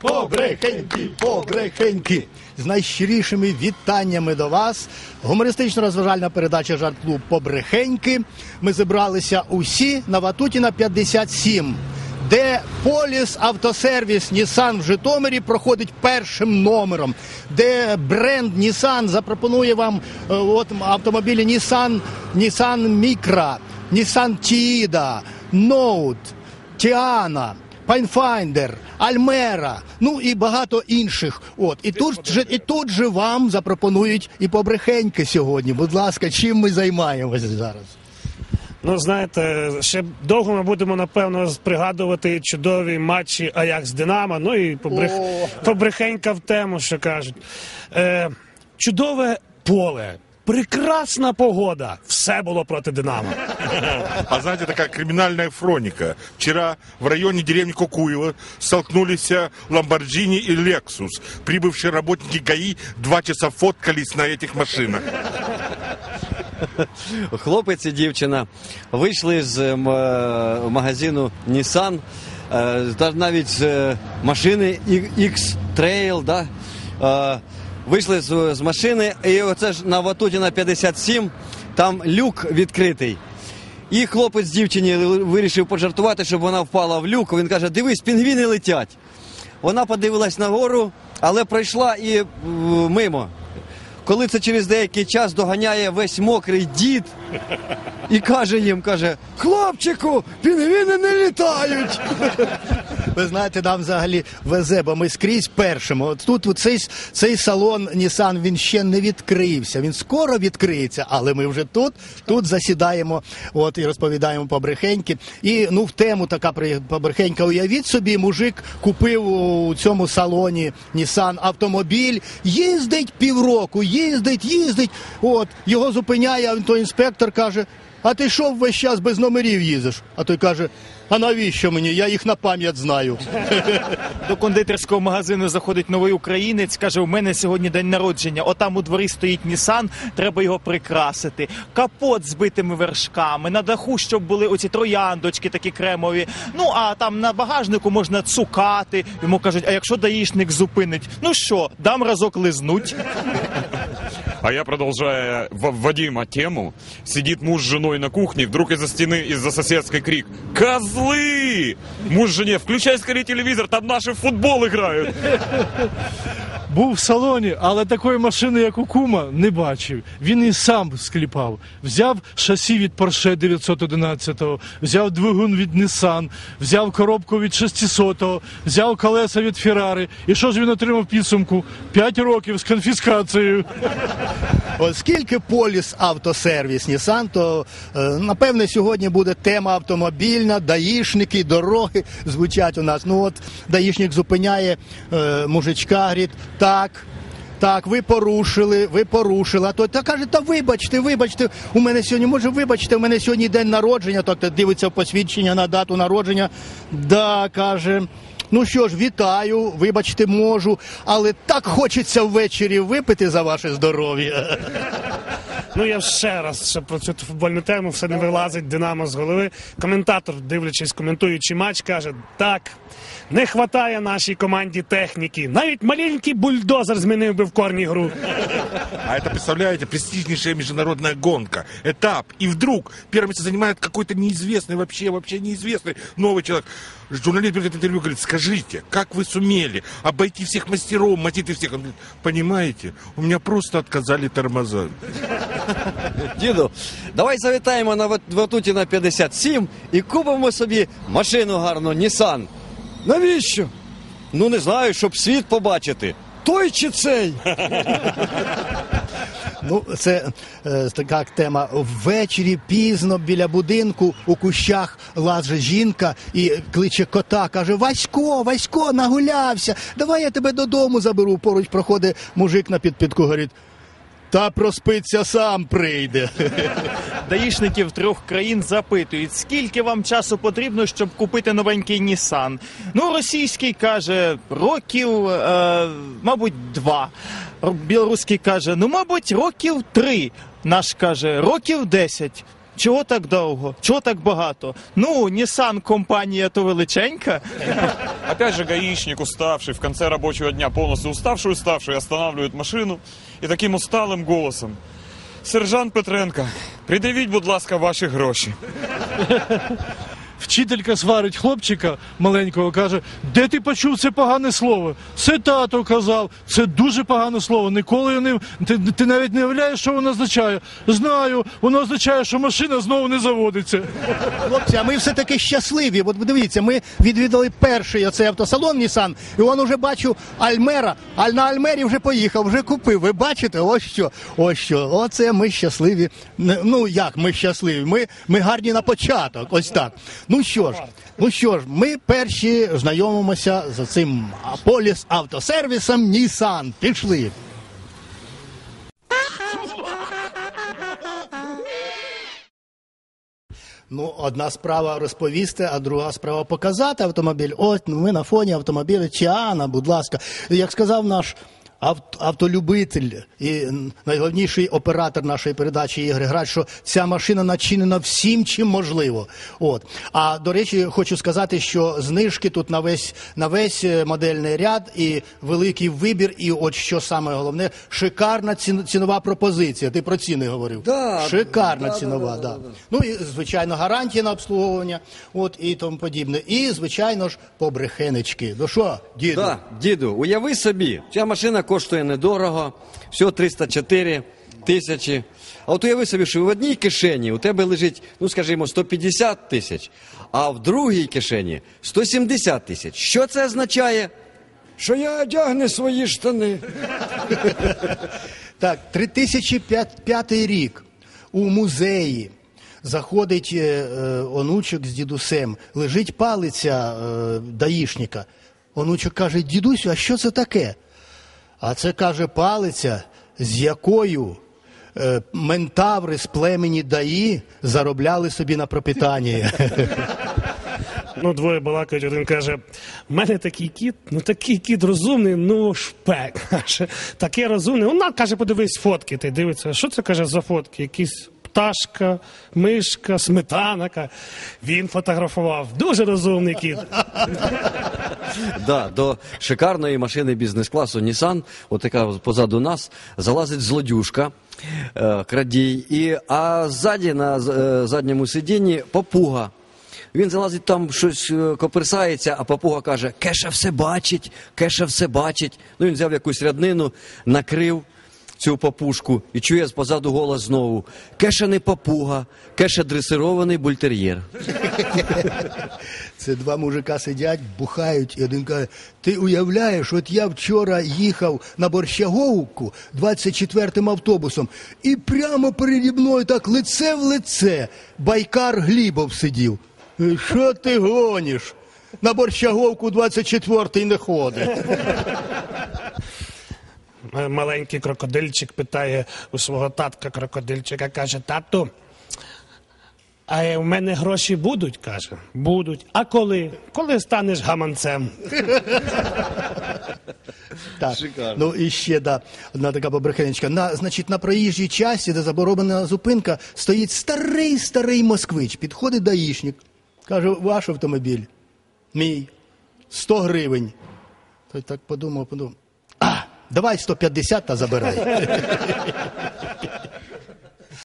побрехеньки, побрехеньки. З найщирішими вітаннями до вас. Гумористично-розважальна передача Жарт Клуб Побрехеньки. Ми зібралися усі на Ватутіна 57, де поліс автосервіс Нісан в Житомирі проходить першим номером, де бренд Нісан запропонує вам е, от, автомобілі Нісан, Нісан Мікра, Нісан Тіда, Ноут. Тіана, Пайнфайндер, Альмера, ну і багато інших. От і тут же і тут же вам запропонують і побрехеньки сьогодні. Будь ласка, чим ми займаємося зараз? Ну, знаєте, ще довго ми будемо напевно пригадувати чудові матчі Аякс Динамо. Ну і побрех... Побрехенька в тему, що кажуть. Е, чудове поле, прекрасна погода. Все було проти Динамо. А знаете, такая криминальная хроника. Вчера в районе деревни Кукуево столкнулись э, Ламборджини и Лексус. Прибывшие работники ГАИ два часа фоткались на этих машинах. хлопець і дівчина вийшли з м, е, магазину Nissan, е, та навіть з е, машини X-Trail, да? Е, вийшли з, з машини, і оце ж на Ватутіна 57, там люк відкритий. І хлопець дівчині вирішив пожартувати, щоб вона впала в люк. Він каже: дивись, пінгвіни летять. Вона подивилась нагору, але пройшла і е, мимо. Коли це через деякий час доганяє весь мокрий дід і каже їм, каже, хлопчику, пінгвіни не літають. Ви знаєте, нам взагалі везе, бо ми скрізь першими. От тут цей, цей салон Нісан він ще не відкрився. Він скоро відкриється, але ми вже тут, тут засідаємо от, і розповідаємо побрехеньки. І ну в тему така побрехенька. Уявіть собі, мужик купив у цьому салоні Нісан автомобіль, їздить півроку, їздить, їздить. От його зупиняє, а той інспектор каже: А ти що весь час без номерів їздиш? А той каже. А навіщо мені? Я їх на пам'ять знаю. До кондитерського магазину заходить новий українець. каже: у мене сьогодні день народження. Отам у дворі стоїть Нісан, треба його прикрасити. Капот з битими вершками, на даху, щоб були оці трояндочки такі кремові. Ну а там на багажнику можна цукати. Йому кажуть, а якщо даїшник зупинить, ну що, дам разок лизнуть. А я, продолжая Вадима тему, сидит муж с женой на кухне, вдруг из-за стены, из-за соседской крик «Козлы!» Муж жене «Включай скорее телевизор, там наши в футбол играют!» Був в салоні, але такої машини, як у кума, не бачив. Він і сам скліпав. Взяв шасі від Porsche 911, взяв двигун від Nissan, взяв коробку від 600, взяв колеса від Ferrari. І що ж він отримав підсумку? П'ять років з конфіскацією. Оскільки поліс автосервіс Нісан, то е, напевне сьогодні буде тема автомобільна, даїшники, дороги звучать у нас. Ну от даїшник зупиняє е, мужичка, говорить, так. Так, ви порушили, ви порушили. А то та каже, та вибачте, вибачте, у мене сьогодні, може, вибачте, у мене сьогодні день народження, так дивиться посвідчення на дату народження. Да, каже. Ну що ж, вітаю, вибачте, можу, але так хочеться ввечері випити за ваше здоров'я. Ну я ще раз ще про цю футбольну тему все не вилазить Динамо з голови. Коментатор, дивлячись, коментуючи матч, каже: так, не вистачає нашій команді техніки. Навіть маленький бульдозер змінив би в корні гру. А это, представляете, престижнейшая международная гонка, этап. И вдруг первое место занимает какой-то неизвестный, вообще, вообще неизвестный новый человек. Журналист берет интервью и говорит, скажите, как вы сумели обойти всех мастеров, мотить всех? Он говорит, понимаете, у меня просто отказали тормоза. Діду, давай завітаємо на Ват- Ватутіна 57 і купимо собі машину гарну Nissan. Навіщо? Ну не знаю, щоб світ побачити. Той чи цей? Ну, це е, така тема. Ввечері пізно біля будинку у кущах лаже жінка і кличе кота. каже: Васько, Васько, нагулявся. Давай я тебе додому заберу. Поруч проходить мужик на підпітку. Говорить. Та проспиться сам прийде. Даїшників трьох країн запитують, скільки вам часу потрібно, щоб купити новенький Нісан. Ну, російський каже, років, е, мабуть, два. Білоруський каже, ну, мабуть, років три. Наш каже, років десять. Чого так довго? Чого так багато? Ну, Нісан компанія то величенька. Опять же гаишник, уставший, в конце рабочего дня полностью уставший, уставший, останавливает машину и таким усталым голосом. Сержант Петренко, придивіть, будь ласка, ваші гроші. Вчителька сварить хлопчика маленького, каже: де ти почув це погане слово? Це тато казав, це дуже погане слово. Ніколи не ти, ти навіть не уявляєш, що воно означає. Знаю, воно означає, що машина знову не заводиться. Хлопці, а ми все-таки щасливі. От дивіться, ми відвідали перший оцей автосалон Нісан, і он уже бачу Альмера, а на Альмері вже поїхав, вже купив. Ви бачите, ось що, ось що. Оце ми щасливі. Ну як ми щасливі? Ми, ми гарні на початок. Ось так. Ну що ж, ну що ж, ми перші знайомимося з цим поліс автосервісом Нісан. Пішли. Ну, одна справа розповісти, а друга справа показати автомобіль. Ось ми на фоні автомобіля Чіана, будь ласка. Як сказав наш автолюбитель і найголовніший оператор нашої передачі Ігор Грач, що ця машина начинена всім, чим можливо. От. А до речі, хочу сказати, що знижки тут на весь, на весь е, модельний ряд і великий вибір, і от що саме головне, шикарна ціно- цінова пропозиція. Ти про ціни говорив. Да, Шикарна да, да, цінова, да, да, да, да. Ну і звичайно гарантія на обслуговування, от і тому подібне. І звичайно ж побрехенечки. Ну що, діду? Да, діду, уяви собі, ця машина коштує недорого, всього 304 тисячі. А от уяви собі, що в одній кишені у тебе лежить, ну скажімо, 150 тисяч, а в другій кишені 170 тисяч. Що це означає? Що я одягну свої штани. Так, 3005 рік у музеї. Заходить е, е, онучок з дідусем, лежить палиця е, даїшника. Онучок каже: дідусю, а що це таке? А це каже палиця, з якою е, ментаври з племені Даї заробляли собі на пропитання. Ну, двоє балакають, один каже: в мене такий кіт, ну такий кіт розумний, ну шпек. Таке розумний. Ну, на, каже, подивись фотки. Ти дивиться, що це каже за фотки? Якісь пташка, мишка, сметана. Він фотографував. Дуже розумний кіт. Да, до шикарної машини бізнес-класу Nissan, отака позаду нас, залазить злодюжка, е, крадій, і, а ззаді на е, задньому сидінні папуга. Він залазить там, щось е, коперсається, а папуга каже: Кеша все бачить, кеша все бачить. Ну він взяв якусь ряднину, накрив цю папушку і чує позаду голос знову: Кеша не папуга, кеша дресирований бультер'єр. Це два мужика сидять, бухають, і один каже: Ти уявляєш, от я вчора їхав на Борщаговку 24-м автобусом, і прямо переді мною так лице в лице Байкар Глібов сидів. «Е, Що ти гониш? На Борщаговку 24-й не ходить. М- Маленький крокодильчик питає у свого татка крокодильчика, каже: тату. А у мене гроші будуть, каже. Будуть. А коли? Коли станеш гаманцем? Так. Ну і ще да, одна така побрехенечка. На, значить, на проїжджій часі, де заборонена зупинка, стоїть старий старий москвич. Підходить даїшник. Каже, ваш автомобіль. Мій. 100 гривень. Той так подумав, подумав. Давай 150 та забирай.